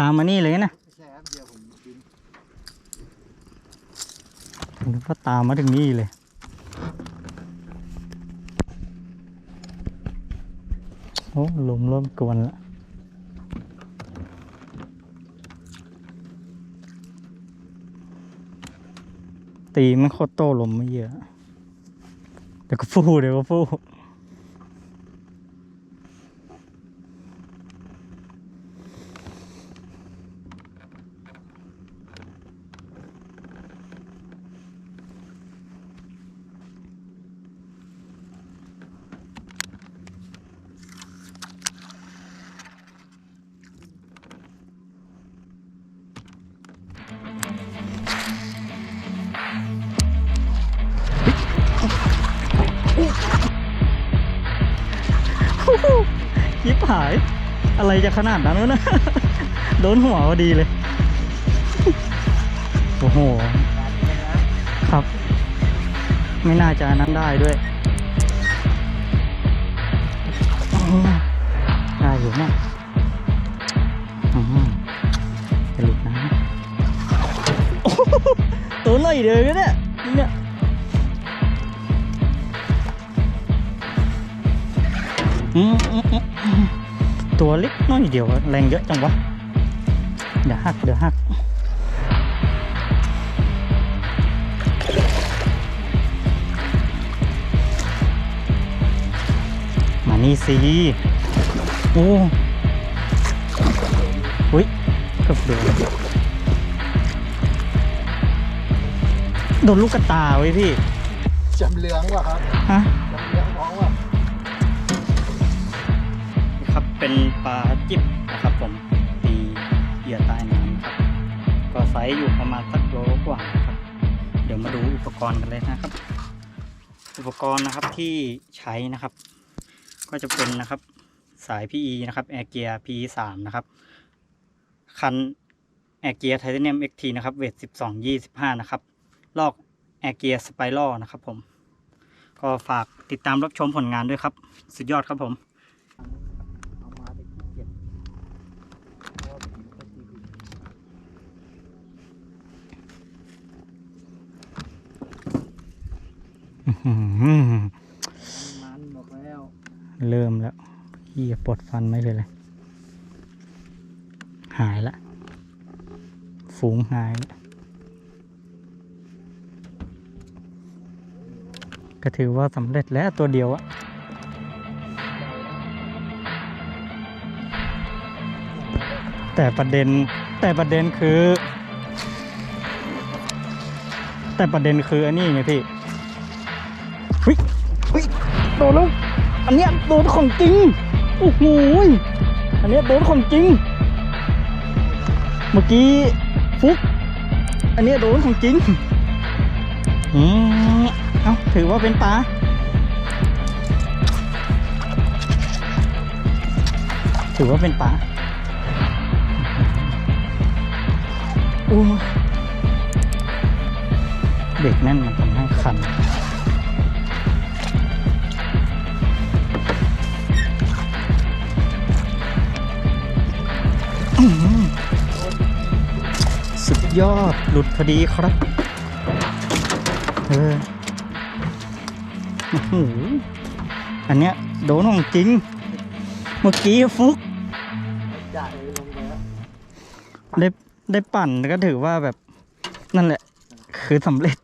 ตามมานี่เลยนะไม่ใช่ครับเดียวผมบินนึกว่าตามมาถึงนี่เลย โอ้ลมเริ่มกวนละตีมันโคตรโตลมไม่เยอะ เดี๋ยวก็ฟูเดี๋ยวก็ฟู ยิบหาย อะไรจะขนาดนั้นวะนะโดนหัวพอดีเลย โอ้โห ครับ ไม่น่าจะนั้นได้ด้วยได้อยู่นะอื้อหือจะหลุดนะโอ้โหตัวหน่อยเดียวก็เนี่ยเนี่ย ตัวเล็กน้อยเดียวอะแรงเยอะจังวะ เดี๋ยวหักเดี๋ยวหักมานี่สิโอ้อุ้ยเกับโดนโดนลูกกระตาไว้ยพี่จำเหลืองว่ะครับ ฮะจำเหลืองท้องว่ะ เป็นปลาจิบนะครับผมตีเหยื่อใต้น้ำครับ ก็ไซส์อยู่ประมาณสักโลกว่านะครับ เดี๋ยวมาดูอุปกรณ์กันเลยนะครับ อุปกรณ์นะครับที่ใช้นะครับ ก็จะเป็นนะครับสาย PE นะครับแอร์เกียร์ PE 3นะครับ คันแอร์เกียร์ไทเทเนียม XT นะครับ เวท12 25นะครับ ลอกแอร์เกียร์สไปรัลนะครับผม ก็ฝากติดตามรับชมผลงานด้วยครับ สุดยอดครับผม เอามาไปขี้เกียจเพราะว่าบินก็ตีบิน อื้อหือมันบอกแล้วเริ่มแล้วพี่ปวดฟันไม่เลยเลย หายละ ฝูงหายละก็ถือว่าสำเร็จแล้วตัวเดียวอะแต่ประเด็นแต่ประเด็นคือ แต่ประเด็นคืออันนี้ไงพี่ วิวิโดนแล้ว อันเนี้ยโดนของจริง โอ้โหยอันเนี้ยโดนของจริง เมื่อกี้ฟุก อันเนี้ยโดนของจริง อืมเอาถือว่าเป็นปลาถือว่าเป็นปลาโอ้เด็กนั่นมันทำให้คัน ยอด หลุดพอดีครับ เออโหอันเนี้ยโดนของจริง เมื่อกี้ฟุกได้ได้ปั่นก็ถือว่าแบบนั่นแหละ คือสำเร็จ